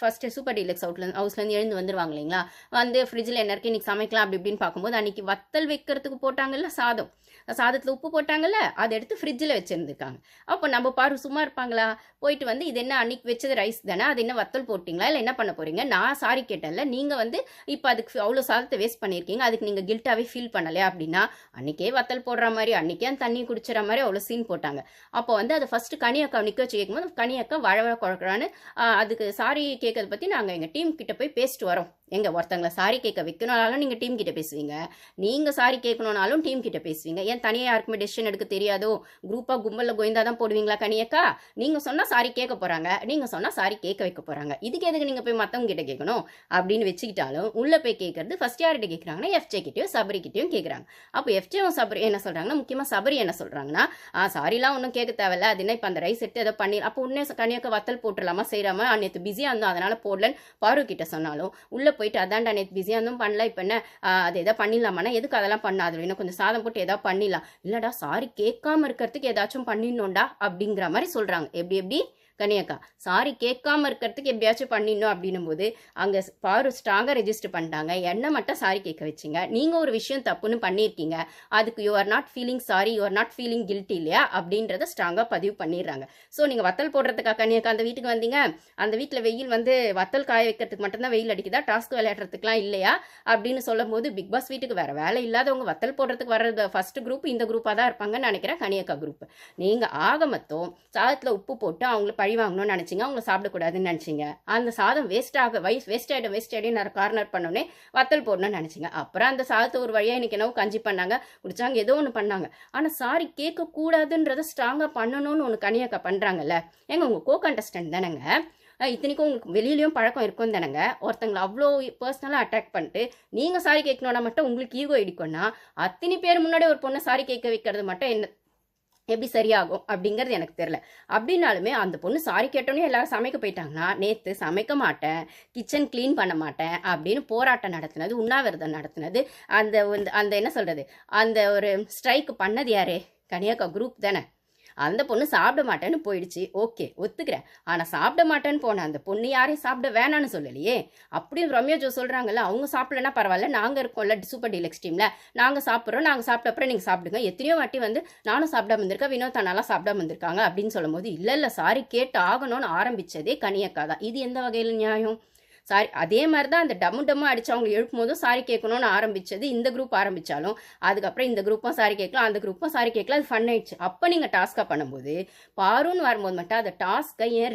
First super deluxe அவுட்ல ஹவுஸ்லேருந்து எழுந்து வந்துருவாங்க இல்லைங்களா? வந்து ஃப்ரிட்ஜில் என்ன இருக்கு? இன்னைக்கு சமைக்கலாம் அப்படி இப்படின்னு பார்க்கும்போது அன்றைக்கி வத்தல் வைக்கிறதுக்கு போட்டாங்கல்ல சாதம். சாதத்தில் உப்பு போட்டாங்கல்ல அதை எடுத்து ஃப்ரிட்ஜில் வச்சுருந்துருக்காங்க. அப்போ நம்ம பாரு சும்மா இருப்பாங்களா? போயிட்டு வந்து இது என்ன அன்னைக்கு வச்சது ரைஸ் தானே? அது என்ன வத்தல் போட்டிங்களா? இல்லை என்ன பண்ண போகிறீங்க நான் சாரி கேட்டேன்ல நீங்கள் வந்து இப்போ அதுக்கு அவ்வளோ சாதத்தை வேஸ்ட் பண்ணியிருக்கீங்க. அதுக்கு நீங்கள் கில்ட்டாகவே ஃபீல் பண்ணலையா? அப்படின்னா அன்றைக்கே வத்தல் போடுற மாதிரி அன்றைக்கே அந்த தண்ணி குடிச்சிற மாதிரி அவ்வளோ சீன் போட்டாங்க. அப்போ வந்து அதை ஃபஸ்ட்டு கனியக்கா நிற்க வச்சு கேட்கும்போது கனியக்கா வழ வழ குழக்கிறான்னு அதுக்கு சாரி கேட்கறத பற்றி நாங்கள் எங்கள் டீம் கிட்ட போய் பேசிட்டு வரோம். எங்க ஒருத்தங்களை சாரி கேட்க வைக்கணும்னாலும் நீங்கள் டீம் கிட்ட பேசுவீங்க. நீங்கள் சாரி கேட்கணும்னாலும் டீம் கிட்ட பேசுவீங்க. ஏன் தனியாக யாருக்குமே டெசிஷன் எடுக்க தெரியாதோ? குரூப்பாக கும்பலில் கோயந்தா தான் போடுவீங்களா கனியக்கா? நீங்கள் சொன்னால் சாரி கேட்க போகிறாங்க நீங்கள் சொன்னால் சாரி கேட்க வைக்க போகிறாங்க இதுக்கு எதுக்கு நீங்கள் போய் மற்றவங்க கிட்ட கேட்கணும்? அப்படின்னு வச்சுக்கிட்டாலும் உள்ளே போய் கேட்கறது ஃபர்ஸ்ட் யார்கிட்ட கேட்குறாங்கன்னா எஃப்ஜே கிட்டயும் சபரி கிட்டயும் கேட்குறாங்க. அப்போ எஃப்ஜேவும் சபரி என்ன சொல்கிறாங்கன்னா முக்கியமாக சபரி என்ன சொல்கிறாங்கன்னா ஆ சாரிலாம் ஒன்றும் கேட்க தேவையில்ல. அது என்ன இப்போ அந்த ரைஸ் எடுத்து ஏதோ பண்ணி அப்போ உடனே கனியக்கா வத்தல் போட்டுடலாமா? செய்கிறாம நேற்று பிஸியாக இருந்தோம். அதனால் போடலன்னு பாரு கிட்ட சொன்னாலும் உள்ளே போயிட்டு அதான்டா நேற்று பிஸியாக இருந்தும் பண்ணல இப்போ என்ன? அது எதாவது பண்ணிடலாமாண்ணா எதுக்கு அதெல்லாம் பண்ணாது இன்னும் கொஞ்சம் சாதம் போட்டு எதாவது பண்ணிடலாம். இல்லைடா சாரி கேட்காம இருக்கிறதுக்கு ஏதாச்சும் பண்ணிடணும்டா அப்படிங்கிற மாதிரி சொல்கிறாங்க எப்படி எப்படி? கனியக்கா சாரி கேட்காம இருக்கிறதுக்கு எப்படியாச்சும் பண்ணிடணும் அப்படின்னும் போது அங்கே பாரு ஸ்ட்ராங்காக ரெஜிஸ்டர் பண்ணிட்டாங்க. என்ன மட்டும் சாரி கேட்க வச்சிங்க? நீங்கள் ஒரு விஷயம் தப்புன்னு பண்ணியிருக்கீங்க. அதுக்கு you are not feeling sorry you are not feeling guilty இல்லையா? அப்படின்றத ஸ்ட்ராங்காக பதிவு பண்ணிடுறாங்க. ஸோ நீங்கள் வத்தல் போடுறதுக்கா கனியக்கா அந்த வீட்டுக்கு வந்தீங்க. அந்த வீட்டில் வெயில் வந்து வத்தல் காய வைக்கிறதுக்கு மட்டும்தான் வெயில் அடிக்குதா? டாஸ்க் விளையாடுறதுக்குலாம் இல்லையா? அப்படின்னு சொல்லும் போது பிக் பாஸ் வீட்டுக்கு வேற வேலை இல்லாதவங்க வத்தல் போடுறதுக்கு வர்றது ஃபர்ஸ்ட் குரூப் இந்த குரூப்பாக தான் இருப்பாங்கன்னு நினைக்கிறேன் கனியக்கா குரூப் நீங்கள் ஆக மொத்தம் சாதத்தில் உப்பு போட்டு அவங்கள பழி வாங்கணும்னு நினச்சிங்க அவங்கள சாப்பிடக்கூடாதுன்னு நினச்சிங்க. அந்த சாதம் வேஸ்ட் ஆக வைஸ் வேஸ்ட் ஆகிடும் வேஸ்ட் ஆகிடும் நான் கார்னர் பண்ணோன்னே வத்தல் போடணும்னு நினச்சிங்க. அப்புறம் அந்த சாதத்தை ஒரு வழியாக இன்னைக்கு என்னவோ கஞ்சி பண்ணாங்க குடிச்சாங்க ஏதோ ஒன்று பண்ணாங்க. ஆனால் சாரி கேட்கக்கூடாதுன்றதை ஸ்ட்ராங்காக பண்ணணும்னு ஒன்று கனியக்கா பண்ணுறாங்கல்ல ஏங்க உங்கள் கோ கண்டஸ்டன்ட் தானேங்க. இத்தனைக்கும் உங்களுக்கு வெளியிலையும் பழக்கம் இருக்கும் தானேங்க ஒருத்தங்களை அவ்வளோ பர்சனலாக அட்டாக் பண்ணிட்டு நீங்கள் சாரி கேட்கணும்னா மட்டும் உங்களுக்கு ஈகோ இடிக்கும்னா அத்தனை பேர் முன்னாடி ஒரு பொண்ணை சாரி கேட்க வைக்கிறது மட்டும் என்ன எப்படி சரியாகும் அப்படிங்கிறது எனக்கு தெரியல. அப்படின்னாலுமே அந்த பொண்ணு சாரி கேட்டோன்னே எல்லாரும் சமைக்க போயிட்டாங்கன்னா நேற்று சமைக்க மாட்டேன் கிச்சன் க்ளீன் பண்ண மாட்டேன் அப்படின்னு போராட்டம் நடத்தினது உண்ணாவிரதம் நடத்தினது. அந்த வந்து- அந்த என்ன சொல்கிறது அந்த ஒரு ஸ்ட்ரைக் பண்ணது யாரு? கனியாக்கா குரூப் தானே. அந்த பொண்ணு சாப்பிட மாட்டேன்னு போயிடுச்சு. ஓகே ஒத்துக்கிறேன். ஆனால் சாப்பிட மாட்டேன்னு போன அந்த பொண்ணு யாரையும் சாப்பிட வேணான்னு சொல்லலையே. அப்படியும் ரம்யா ஜோ சொல்கிறாங்கல்ல அவங்க சாப்பிடலன்னா பரவாயில்ல. நாங்கள் இருக்கோம்ல சூப்பர் டீலக்ஸ் டீமில் நாங்கள் சாப்பிட்றோம் நாங்கள் சாப்பிட்ட அப்புறம் நீங்கள் சாப்பிடுங்க. எத்தனையோ வாட்டி வந்து நானும் சாப்பிடாம வந்திருக்கேன் வினோத் அண்ணாலாம் சாப்பிடாம வந்திருக்காங்க அப்படின்னு சொல்லும்போது இல்லை இல்லை சாரி கேட்டு ஆகணும்னு ஆரம்பிச்சதே கனியக்கா தான். இது எந்த வகையில் நியாயம்? சாரி அதே மாதிரி தான் அந்த டம்மு டம்மு அடிச்சு அவங்க எழுப்பும் போதும் சாரி கேட்கணும்னு ஆரம்பிச்சது இந்த குரூப் ஆரம்பிச்சாலும் அதுக்கப்புறம் இந்த குரூப்பும் சாரி கேட்கலாம் அந்த குரூப்பும் சாரி கேட்கலாம் அது ஃபன் ஆயிடுச்சு. அப்போ நீங்கள் டாஸ்க்காக பண்ணும்போது பாருன்னு வரும்போது மட்டும் அந்த டாஸ்க்கை ஏன்